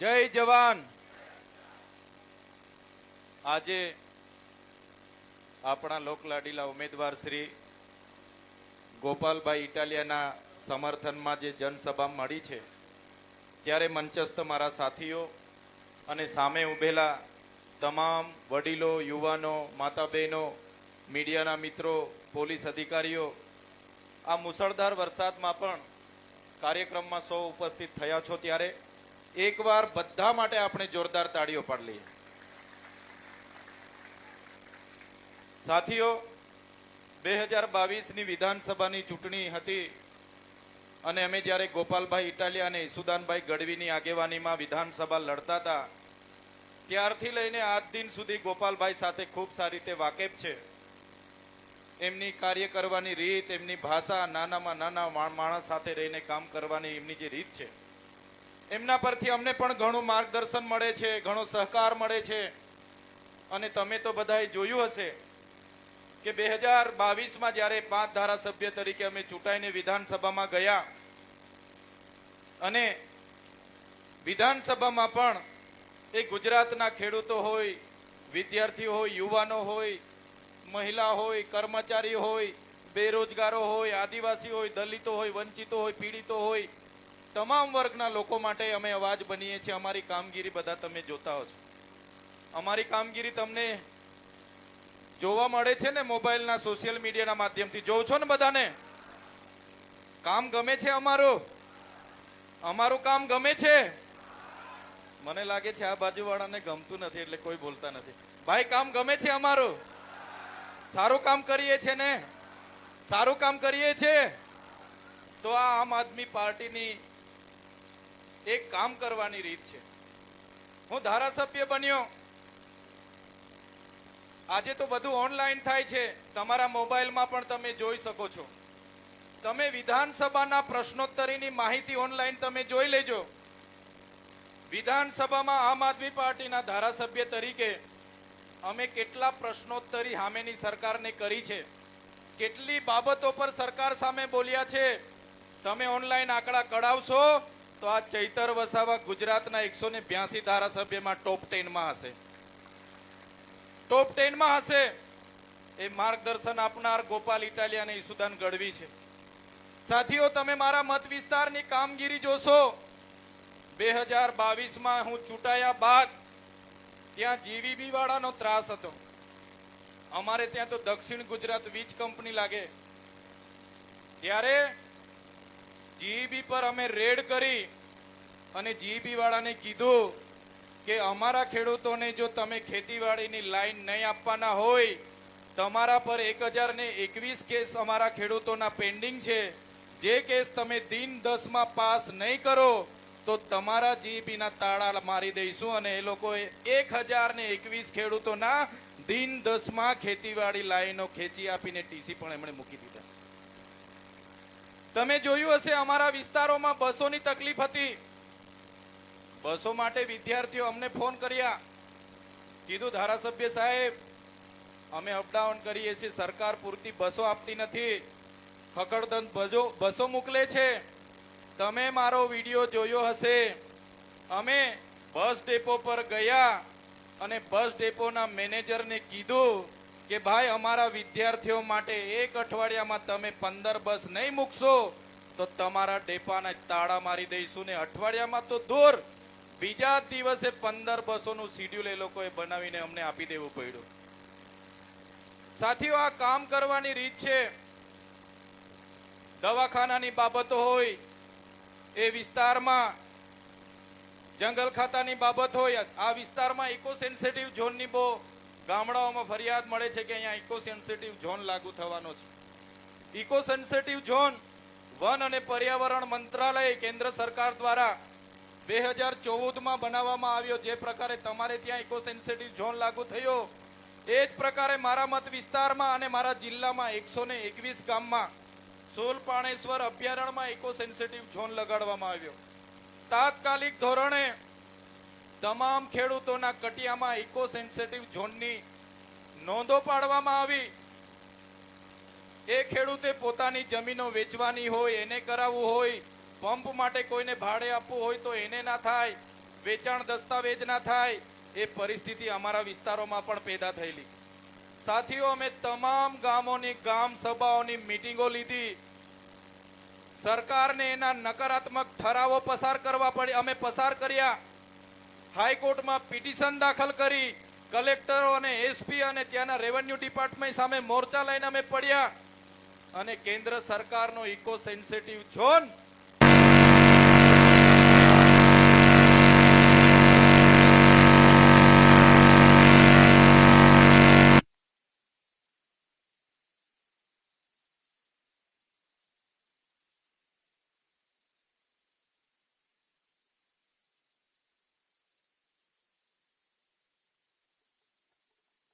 જય જવાન. આજે આપણા લોકલાડીલા ઉમેદવાર શ્રી ગોપાલભાઈ ઇટાલિયાના સમર્થનમાં જે જનસભા મળી છે, ત્યારે મંચસ્થ મારા સાથીઓ અને સામે ઉભેલા તમામ વડીલો, યુવાનો માતા બહેનો મીડિયાના મિત્રો, પોલીસ અધિકારીઓ, આ મુસળધાર વરસાદમાં પણ કાર્યક્રમમાં સૌ ઉપસ્થિત થયા છો ત્યારે એકવાર બધા માટે આપણે જોરદાર તાળીઓ પાડી લઈએ. સાથીઓ, બે હજાર બાવીસની વિધાનસભાની ચૂંટણી હતી અને અમે જ્યારે ગોપાલભાઈ ઇટાલિયા અને ઈસુદાનભાઈ ગઢવીની આગેવાનીમાં વિધાનસભા લડતા હતા, ત્યારથી લઈને આજ દિન સુધી ગોપાલભાઈ સાથે ખૂબ સારી રીતે વાકેફ છે. એમની કાર્ય કરવાની રીત, એમની ભાષા, નાનામાં નાના માણસ સાથે રહીને કામ કરવાની એમની જે રીત છે એમના પરથી અમને પણ ઘણું માર્ગદર્શન મળે છે, ઘણો સહકાર મળે છે. અને તમે તો બધાએ જોયું હશે કે બે હજાર બાવીસમાં જ્યારે પાંચ ધારાસભ્ય તરીકે અમે ચૂંટાઈને વિધાનસભામાં ગયા અને વિધાનસભામાં પણ એ ગુજરાતના ખેડૂતો હોય, વિદ્યાર્થીઓ હોય, યુવાનો હોય, મહિલા હોય, કર્મચારી હોય, બેરોજગારો હોય, આદિવાસી હોય, દલિતો હોય, વંચિતો હોય, પીડિતો હોય તમામ વર્ગના લોકો માટે અમે અવાજ બનીએ છીએ. અમારી કામગીરી બધા તમે જોતા હશો. અમારી કામગીરી તમને જોવા મળે છે ને મોબાઈલના, સોશિયલ મીડિયાના માધ્યમથી. જોવ છો ને બધાને? કામ ગમે છે અમારું? અમારું કામ ગમે છે? મને લાગે છે આ બાજુવાળાને ગમતું નથી, એટલે કોઈ બોલતા નથી. ભાઈ, કામ ગમે છે અમારું? સારું કામ કરીએ છે ને? સારું કામ કરીએ છે? તો આ આમ આદમી પાર્ટીની એક કામ કરવાની રીત છે. હું ધારાસભ્ય બન્યો. આજે તો બધું ઓનલાઈન થાય છે. તમારા મોબાઈલમાં પણ તમે જોઈ શકો છો. તમે વિધાનસભાના પ્રશ્નોત્તરીની માહિતી ઓનલાઈન તમે જોઈ લેજો. વિધાનસભામાં આમ આદમી પાર્ટીના ધારાસભ્ય તરીકે અમે કેટલા પ્રશ્નોત્તરી સામેની સરકારને કરી છે. કેટલી બાબતો પર સરકાર સામે બોલ્યા છે. તમે ઓનલાઈન આંકડા કઢાવશો તો આ ચૈતર વસાવા ગુજરાતના એકસો ને બ્યાસી ધારાસભ્યમાં ટોપ ટેનમાં હશે. ટોપ ટેનમાં હશે એ માર્ગદર્શન આપનાર ગોપાલ ઇટાલિયા અને ઈસુદાન ગઢવી છે. સાથીઓ, તમે મારા મત વિસ્તારની કામગીરી જોશો. બે હજાર બાવીસમાં હું ચૂંટાયા બાદ ત્યાં જીવીબી વાળાનો ત્રાસ હતો. અમારે ત્યાં તો દક્ષિણ ગુજરાત વીજ કંપની લાગે. ત્યારે જીઈબી પર અમે રેડ કરી અને જીઈબી વાળાને કીધું કે અમારા ખેડૂતોને જો તમે ખેતીવાડીની લાઈન નહીં આપવાના હોય, તમારા પર એક હજાર ને એકવીસ કેસ અમારા ખેડૂતોના પેન્ડિંગ છે. જે કેસ તમે દિન દસમાં પાસ નહીં કરો, તો તમારા જીઈબીના તાળા મારી દઈશું અને એ લોકોએ એક હજાર ને એકવીસ ખેડૂતોના દિન દસમાં ખેતીવાડી લાઈનો ખેંચી આપીને ટીસી પણ એમણે મૂકી દીધા. તમે જોયું હશે, અમારા વિસ્તારોમાં બસોની તકલીફ હતી. બસો માટે વિદ્યાર્થીઓ અમને ફોન કર્યા. કીધું, ધારાસભ્ય સાહેબ, અમે અપડાઉન કરીએ છીએ, સરકાર પૂરતી બસો આપતી નથી. ખકડદંત બજો બસો મોકલે છે. તમે મારો વીડિયો જોયો હશે. અમે બસ ડેપો પર ગયા અને બસ ડેપોના મેનેજરને કીધું કે ભાઈ, અમારા વિદ્યાર્થીઓ માટે એક અઠવાડિયામાં તમે પંદર બસ નહીં મૂકશો, તો તમારા ડેપાના તાળા મારી દઈશું ને અઠવાડિયામાં તો દૂર. બીજા દિવસે પંદર બસોનું શિડ્યુલ એ લોકોએ બનાવીને અમને આપી દેવું પડ્યું. સાથીઓ, આ કામ કરવાની રીત છે. દવાખાનાની બાબતો હોય એ વિસ્તારમાં, જંગલ ખાતાની બાબત હોય, આ વિસ્તારમાં ઇકો સેન્સિટિવ ઝોનની બહુ ગામડાઓમાં ફરિયાદ મળે છે કે અહીંયા ઇકો સેન્સિટિવ ઝોન લાગુ થવાનો છે. ઇકો સેન્સિટિવ ઝોન વન અને પર્યાવરણ મંત્રાલય કેન્દ્ર સરકાર દ્વારા બે હજાર ચૌદમાં બનાવવામાં આવ્યો. જે પ્રકારે તમારે ત્યાં ઇકો સેન્સિટિવ ઝોન લાગુ થયો, એ જ પ્રકારે મારા મત વિસ્તારમાં અને મારા જિલ્લામાં એકસો ને એકવીસ ગામમાં સોલ પાણેશ્વર અભયારણ્યમાં ઇકો સેન્સિટિવ ઝોન લગાડવામાં આવ્યો. તાત્કાલિક ધોરણે તમામ ખેડૂતોના કટિયામાં ઇકો સેન્સિટિવ ઝોનની નોંધો પાડવામાં આવી. એ ખેડૂતે પોતાની જમીનો વેચવાની હોય, એને કરાવવું હોય, પંપ માટે કોઈને ભાડે આપવું હોય તો એને ના થાય, વેચાણ દસ્તાવેજ ના થાય, એ પરિસ્થિતિ અમારા વિસ્તારોમાં પણ પેદા થયેલી. સાથીઓ, અમે તમામ ગામોની, ગામ સભાઓની મિટિંગો લીધી. સરકારને એના નકારાત્મક ઠરાવો પસાર કરવા પડે અમે પસાર કર્યા. હાઈકોર્ટમાં પિટિશન દાખલ કરી કલેક્ટરો અને એસપી અને ત્યાંના રેવન્યુ ડિપાર્ટમેન્ટ સામે મોરચા લઈને અમે પડ્યા. અને કેન્દ્ર સરકારનો ઇકો સેન્સિટિવ ઝોન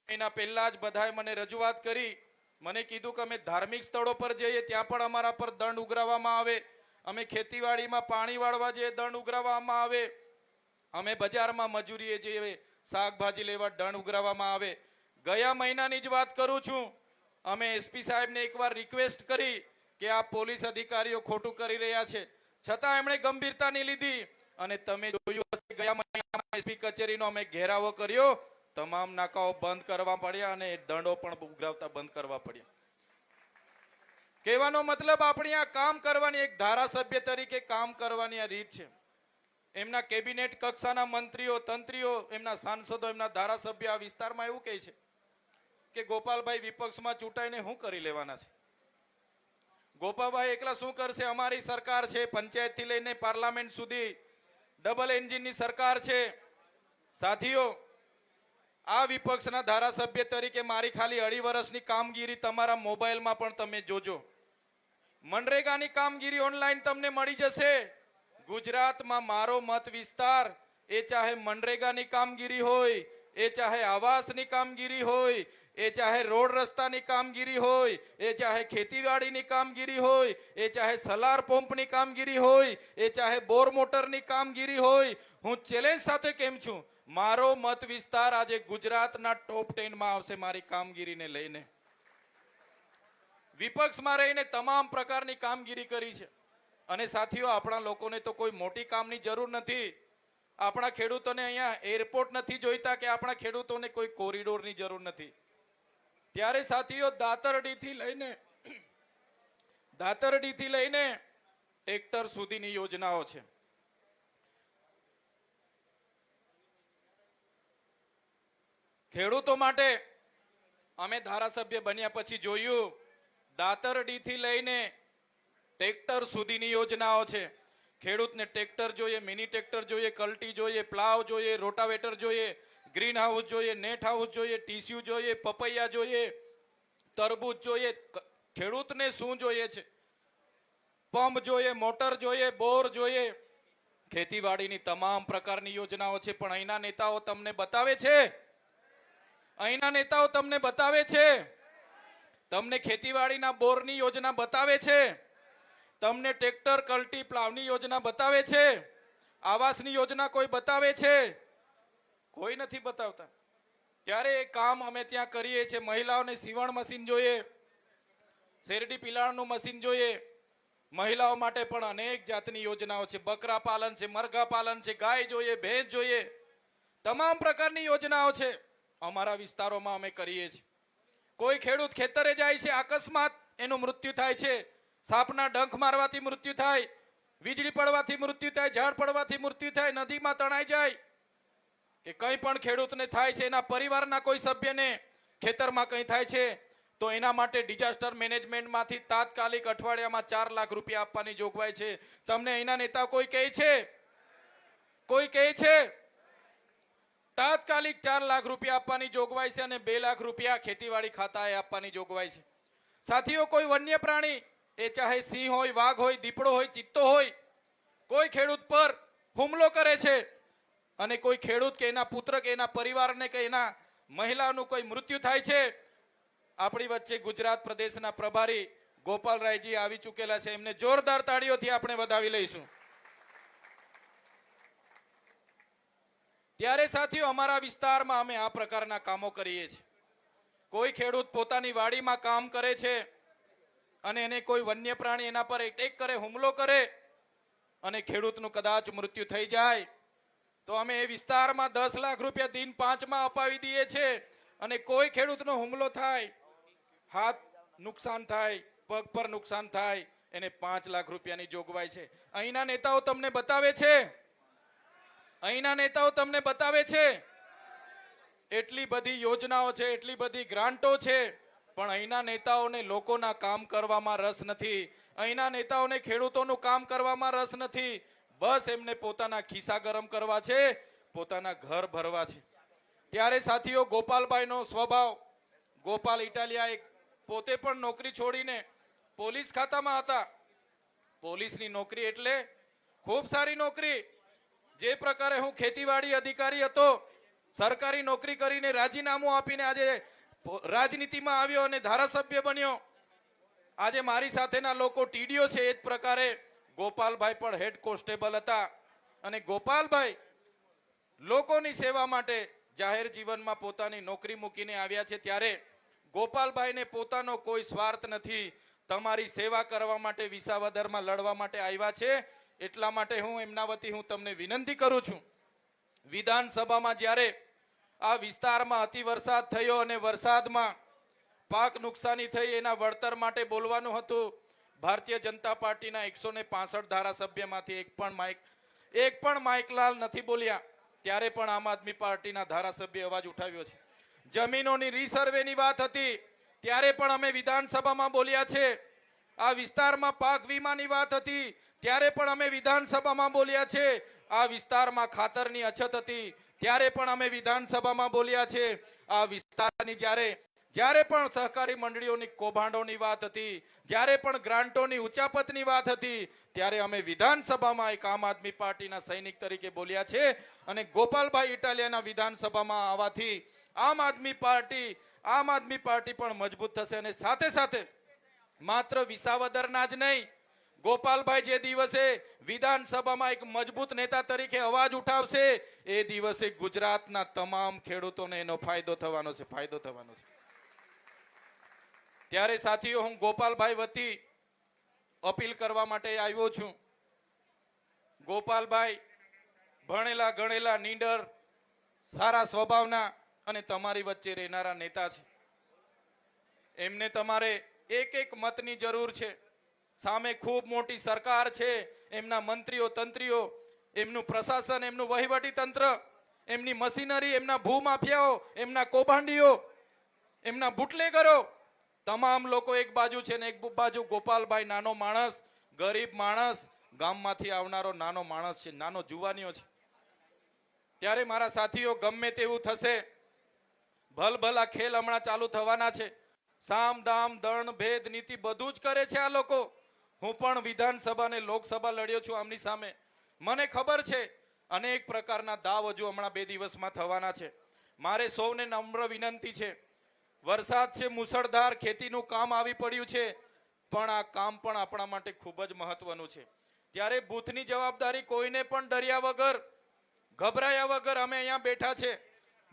એના પહેલા જ બધાએ મને રજૂઆત કરી. મને કીધું કે અમે ધાર્મિક સ્થળો પર જઈએ, ત્યાં પણ અમારા પર દંડ ઉઘરાવવામાં આવે. અમે ખેતીવાડીમાં પાણી વાળવા જઈએ, દંડ ઉઘરાવવામાં આવે. અમે બજારમાં મજૂરીએ જઈએ, શાકભાજી લેવા દંડ ઉઘરાવવામાં આવે. ગયા મહિનાની જ વાત કરું છું. અમે એસપી સાહેબને એકવાર રિક્વેસ્ટ કરી કે આ પોલીસ અધિકારીઓ ખોટું કરી રહ્યા છે. છતાં એમણે ગંભીરતા નહીં લીધી. અને તમે જોયું ગયા મહિનામાં એસપી કચેરીનો અમે ઘેરાવો કર્યો. તમામ નાકાઓ બંધ કરવા પડ્યા અને દંડો પણ ઉઘરાવતા બંધ કરવા પડ્યા. કહેવાનો મતલબ આપણી આ કામ કરવાની એક ધારાસભ્ય તરીકે કામ કરવાની આ રીત છે. એમના કેબિનેટ કક્ષાના મંત્રીઓ, તંત્રીઓ, એમના સાંસદો, એમના ધારાસભ્ય આ વિસ્તારમાં એવું કહે છે કે ગોપાલભાઈ વિપક્ષમાં ચૂંટાઈને શું કરી લેવાના છે? ગોપાલભાઈ એકલા શું કરશે? અમારી સરકાર છે, પંચાયતથી લઈને પાર્લામેન્ટ સુધી ડબલ એન્જિનની સરકાર છે. સાથીઓ આ વિપક્ષના ધારાસભ્ય તરીકે મારી ખાલી અઢી વર્ષની કામગીરી તમારા મોબાઈલમાં પણ તમે જોજો. મનરેગાની કામગીરી ઓનલાઈન તમને મળી જશે. ગુજરાતમાં મારો મત વિસ્તાર, એ ચાહે મનરેગાની કામગીરી હોય, એ ચાહે આવાસની કામગીરી હોય, એ ચાહે રોડ રસ્તાની કામગીરી હોય, એ ચાહે ખેતીવાડીની કામગીરી હોય, એ ચાહે સલાર પંપની કામગીરી હોય, એ ચાહે બોર મોટરની કામગીરી હોય. હું ચેલેન્જ સાથે કેમ છું? મારો મત વિસ્તાર આજે ગુજરાતના ટોપ ટેનમાં આવશે મારી કામગીરીને લઈને. વિપક્ષમાં રહીને તમામ પ્રકારની કામગીરી કરી છે. અને સાથીઓ, આપણા લોકોને તો કોઈ મોટી કામની જરૂર નથી. આપણા ખેડૂતોને અહીંયા એરપોર્ટ નથી જોઈતા કે આપણા ખેડૂતોને કોઈ કોરિડોરની જરૂર નથી. ત્યારે સાથીઓ, દાતરડીથી લઈને દાતરડીથી લઈને ટ્રેક્ટર સુધીની યોજનાઓ છે. ખેડૂતો માટે અમે ધારાસભ્ય બન્યા પછી જોયું દાતરડીથી લઈને ટ્રેક્ટર સુધીની યોજનાઓ છે. ખેડૂતને ટ્રેક્ટર જોઈએ, મિની ટ્રેક્ટર જોઈએ, કલ્ટી જોઈએ, પ્લાવ જોઈએ, રોટાવેટર જોઈએ, ગ્રીન હાઉસ જોઈએ, નેટ હાઉસ જોઈએ, ટીસ્યુ જોઈએ, પપૈયા જોઈએ, તરબૂચ જોઈએ ખેડૂતને શું જોઈએ છે? પંપ જોઈએ, મોટર જોઈએ, બોર જોઈએ. ખેતીવાડીની તમામ પ્રકારની યોજનાઓ છે, પણ અહીંના નેતાઓ તમને બતાવે છે અહીંના નેતાઓ તમને બતાવે છે. તમને ખેતીવાડીના બોરની યોજના બતાવે છે. તમને ટ્રેક્ટર, કલ્ટી, પ્લાવની યોજના બતાવે છે. આવાસની યોજના કોઈ બતાવે છે? કોઈ નથી બતાવતા. ત્યારે એ કામ અમે ત્યાં કરીએ છીએ. મહિલાઓને સીવણ મશીન જોઈએ, શેરડી પિલાણનું મશીન જોઈએ. મહિલાઓ માટે પણ અનેક જાતની યોજનાઓ છે. બકરા પાલન છે, મરઘા પાલન છે, ગાય જોઈએ, ભેંસ જોઈએ. તમામ પ્રકારની યોજનાઓ છે. અમારા વિસ્તારોમાં અમે કરીએ છીએ. કોઈ ખેડૂત ખેતરે જાય છે, અકસ્માત એનું મૃત્યુ થાય છે, સાપના ડંખ મારવાથી મૃત્યુ થાય, વીજળી પડવાથી મૃત્યુ થાય, ઝાડ પડવાથી મૃત્યુ થાય, નદીમાં તણાઈ જાય. કે કંઈ પણ ખેડૂતને થાય છે, એના પરિવારના કોઈ સભ્યને ખેતરમાં કંઈ થાય છે, તો એના માટે ડિઝાસ્ટર મેનેજમેન્ટમાંથી તાત્કાલિક અઠવાડિયામાં ચાર લાખ રૂપિયા આપવાની જોગવાઈ છે. તમને એના નેતા કોઈ કહે છે? કોઈ કહે છે? તાત્કાલિક ચાર લાખ રૂપિયા આપવાની જોગવાઈ છે અને બે લાખ રૂપિયા ખેતીવાડી ખાતાએ આપવાની જોગવાઈ છે. સાથીઓ, કોઈ વન્ય પ્રાણી, એ ચાહે સિંહ હોય, વાઘ હોય, દીપડો હોય, ચિત્તો હોય, કોઈ ખેડૂત પર હુમલો કરે છે અને કોઈ ખેડૂત કે એના પુત્ર કે એના પરિવારને કે એના મહિલાનું કોઈ મૃત્યુ થાય છે, આપણી વચ્ચે ગુજરાત પ્રદેશના પ્રભારી ગોપાલરાયજી આવી ચૂકેલા છે. એમને જોરદાર તાળીઓથી આપણે વધાવી લઈશું. ત્યારે સાથીઓ, અમારા વિસ્તારમાં અમે આ પ્રકારના કામો કરીએ છીએ. કોઈ ખેડૂત પોતાની વાડીમાં કામ કરે છે અને એને કોઈ વન્ય પ્રાણી એના પર એટેક કરે, હુમલો કરે અને ખેડૂતનું કદાચ મૃત્યુ થઈ જાય, તો અમે એ વિસ્તારમાં દસ લાખ રૂપિયા દિન પાંચમાં અપાવી દઈએ છીએ અને કોઈ ખેડૂતનો હુમલો થાય, હાથ નુકસાન થાય, પગ પર નુકસાન થાય, એને પાંચ લાખ રૂપિયાની જોગવાઈ છે. અહીંના નેતાઓ તમને બતાવે છે અહીંના નેતાઓ તમને બતાવે છે, એટલી બધી યોજનાઓ છે, એટલી બધી ગ્રાન્ટો છે, પણ અહીંના નેતાઓને લોકોના કામ કરવામાં રસ નથી. અહીંના નેતાઓને ખેડૂતોનું કામ કરવામાં રસ નથી. બસ એમને પોતાના ખિસ્સા ગરમ કરવા છે, પોતાના ઘર ભરવા છે. ત્યારે સાથીઓ, ગોપાલભાઈનો સ્વભાવ, ગોપાલ ઇટાલિયા પોતે પણ નોકરી છોડીને પોલીસ ખાતામાં હતા. પોલીસની નોકરી એટલે ખૂબ સારી નોકરી. જે પ્રકારે હું ખેતીવાડી અધિકારી હતો, સરકારી નોકરી કરીને રાજીનામું આપીને આજે રાજનીતિમાં આવ્યો અને ધારાસભ્ય બન્યો. આજે મારી સાથેના લોકો ટીડીઓ છે, એ જ પ્રકારે ગોપાલભાઈ પણ હેડ કોન્સ્ટેબલ હતા. અને ગોપાલભાઈ લોકોની સેવા માટે જાહેર જીવનમાં પોતાની નોકરી મૂકીને આવ્યા છે. ત્યારે ગોપાલભાઈને પોતાનો કોઈ સ્વાર્થ નથી. તમારી સેવા કરવા માટે વિસાવદરમાં લડવા માટે આવ્યા છે. એટલા માટે હું એમના વતી હું તમને વિનંતી કરું છું. વિધાનસભામાં જ્યારે આ વિસ્તારમાં અતિ વરસાદ થયો અને વરસાદમાં પાક નુકસાની થઈ એના વળતર માટે બોલવાનું હતું, ભારતીય જનતા પાર્ટીના એકસો ને પાસઠ ધારાસભ્યમાંથી એક પણ માઇક, એક પણ માઇકલાલ નથી બોલ્યા. ત્યારે પણ આમ આદમી પાર્ટીના ધારાસભ્ય અવાજ ઉઠાવ્યો છે. જમીનોની રીસર્વેની વાત હતી. ત્યારે પણ અમે વિધાનસભામાં બોલ્યા છે. આ વિસ્તારમાં પાક વીમાની વાત હતી. ત્યારે પણ અમે વિધાનસભામાં બોલ્યા છે. આ વિસ્તારમાં ખાતરની અછત હતી. ત્યારે પણ અમે વિધાનસભામાં બોલ્યા છે. આ વિસ્તારની જ્યારે જ્યારે પણ સહકારી મંડળીઓની કૌભાંડોની વાત હતી, જ્યારે પણ ગ્રાન્ટોની ઉચાપતની વાત હતી, ત્યારે અમે વિધાનસભામાં એક આમ આદમી પાર્ટીના સૈનિક તરીકે બોલ્યા છે અને ગોપાલભાઈ ઇટાલિયાના વિધાનસભામાં આવવાથી આમ આદમી પાર્ટી, આમ આદમી પાર્ટી પણ મજબૂત થશે અને સાથે સાથે માત્ર વિસાવદરના જ નહીં ગોપાલભાઈ જે દિવસે વિધાનસભામાં એક મજબૂત નેતા તરીકે અવાજ ઉઠાવશે, એ દિવસે ગુજરાતના તમામ ખેડૂતોને એનો ફાયદો થવાનો છે, ફાયદો થવાનો છે. ત્યારે સાથીઓ, હું ગોપાલભાઈ વતી અપીલ કરવા માટે આવ્યો છું. ગોપાલભાઈ, ભણેલા ગણેલા નીડર સારા સ્વભાવના અને તમારી વચ્ચે રહેનારા નેતા છે. એમને તમારે એક એક મતની જરૂર છે. સામે ખૂબ મોટી સરકાર છે, એમના મંત્રીઓ, તંત્રીઓ, એમનું પ્રશાસન, એમનું વહીવટી તંત્ર, એમની મશીનરી, એમના ભૂમાફિયાઓ, એમના કૌભાંડીઓ, એમના બુટલેગરો, તમામ લોકો એક બાજુ છે ને એક બાજુ ગોપાલભાઈ નાનો માણસ, ગરીબ માણસ, ગામમાંથી આવનારો નાનો માણસ છે, નાનો જુવાનીઓ છે. ત્યારે મારા સાથીઓ, ગમે તેવું થશે, ભલભલા ખેલ હમણાં ચાલુ થવાના છે. સામ, દામ, દણ, ભેદ, નીતિ બધું જ કરે છે આ લોકો. હું પણ વિધાનસભા અને લોકસભા લડ્યો છું આમની સામે. મને ખબર છે, અનેક પ્રકારના દાવ હજુ હમણાં બે દિવસમાં થવાના છે. મારે સૌને નમ્ર વિનંતી છે, વરસાદ છે, મુસળધાર, ખેતીનું કામ આવી પડ્યું છે, પણ આ કામ પણ આપણા માટે ખૂબ જ મહત્વનું છે. ત્યારે બૂથની જવાબદારી કોઈને પણ ડર્યા વગર, ગભરાયા વગર અમે અહીંયા બેઠા છે.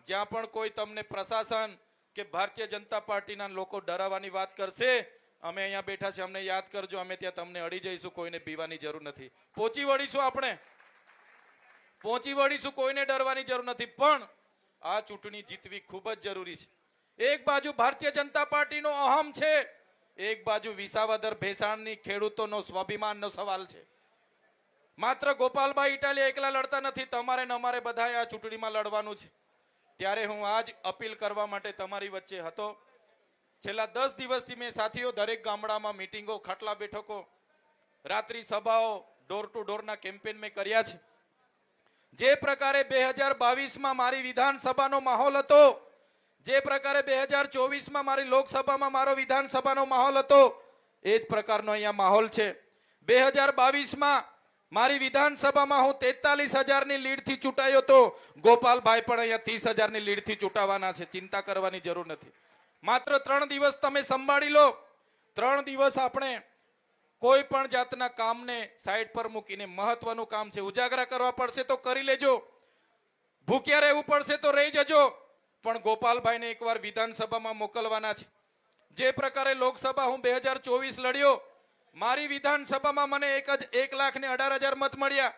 જ્યાં પણ કોઈ તમને પ્રશાસન કે ભારતીય જનતા પાર્ટીના લોકો ડરાવવાની વાત કરશે અમે અહીંયા બેઠા છે અમને યાદ કરજો, અમે ત્યાં તમને અડી જઈશું, કોઈને પીવાની જરૂર નથી. પહોંચી વળીશું આપણે. પહોંચી વળીશું, કોઈને ડરવાની જરૂર નથી, પણ આ ચૂંટણી જીતવી ખૂબ જ જરૂરી છે. એક બાજુ ભારતીય જનતા પાર્ટીનો અહમ છે, એક બાજુ વિસાવદર ભેસાણની ખેડૂતોનો સ્વાભિમાનનો સવાલ છે. માત્ર ગોપાલભાઈ ઇટાલિયા એકલા લડતા નથી, તમારે ને અમારે બધાએ આ ચૂંટણીમાં લડવાનું છે. ત્યારે હું આજ અપીલ કરવા માટે તમારી વચ્ચે હતો. છેલ્લા દસ દિવસથી મેં સાથીઓ, દરેક ગામડામાં મિટિંગો ખાટલા બેઠકો, રાત્રિ સભાઓ ડોર ટુ ડોરના કેમ્પેન મેં કર્યા છે. જે પ્રકારે બે હજાર બાવીસમાં મારી વિધાનસભાનો માહોલ હતો, જે પ્રકારે બે હજાર ચોવીસમાં મારી લોકસભામાં મારો વિધાનસભાનો માહોલ હતો, એ જ પ્રકારનો અહીંયા માહોલ છે. બે હજાર બાવીસમાં મારી વિધાનસભામાં હું તેતાલીસ હજારની લીડથી ચૂંટાયો હતો ગોપાલભાઈ પણ અહીંયા ત્રીસ હજારની લીડથી ચૂંટાવાના છે. ચિંતા કરવાની જરૂર નથી. માત્ર ત્રણ દિવસ તમે સંભાળી લો. ત્રણ દિવસ આપણે કોઈ પણ જાતના કામને સાઈડ પર મૂકીને મહત્વનું કામ છે, ઉજાગરા કરવા પડશે તો કરી લેજો. ભૂખ્યા રહેવું પડશે તો રહી જજો. પણ ગોપાલભાઈને એકવાર વિધાનસભામાં મોકલવાના છે. જે પ્રકારે લોકસભા હું બે હજાર ચોવીસ લડ્યો, મારી વિધાનસભામાં મને એક જ એક લાખ ને અઢાર હજાર મત મળ્યા.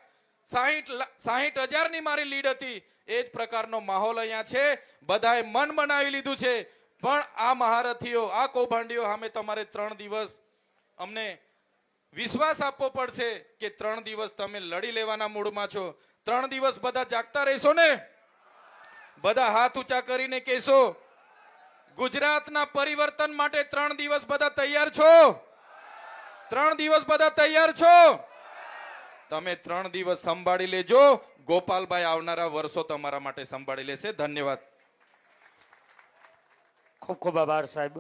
સાહીઠ સાહીઠ હજારની મારી લીડ હતી. એ જ પ્રકારનો માહોલ અહીંયા છે. બધાએ મન બનાવી લીધું છે. પણ આ મહારથીઓ, આ કૌભાંડીઓ સામે તમારે ત્રણ દિવસ અમને વિશ્વાસ આપવો પડશે કે ત્રણ દિવસ તમે લડી લેવાના મૂડમાં છો. ત્રણ દિવસ બધા જાગતા રહેશો ને? બધા હાથ ઊંચા કરીને કહેશો, ગુજરાતના પરિવર્તન માટે ત્રણ દિવસ બધા તૈયાર છો? ત્રણ દિવસ બધા તૈયાર છો? તમે ત્રણ દિવસ સંભાળી લેજો. ગોપાલભાઈ આવનારા વર્ષો તમારા માટે સંભાળી લેશે. ધન્યવાદ. ખૂબ ખૂબ આભાર સાહેબ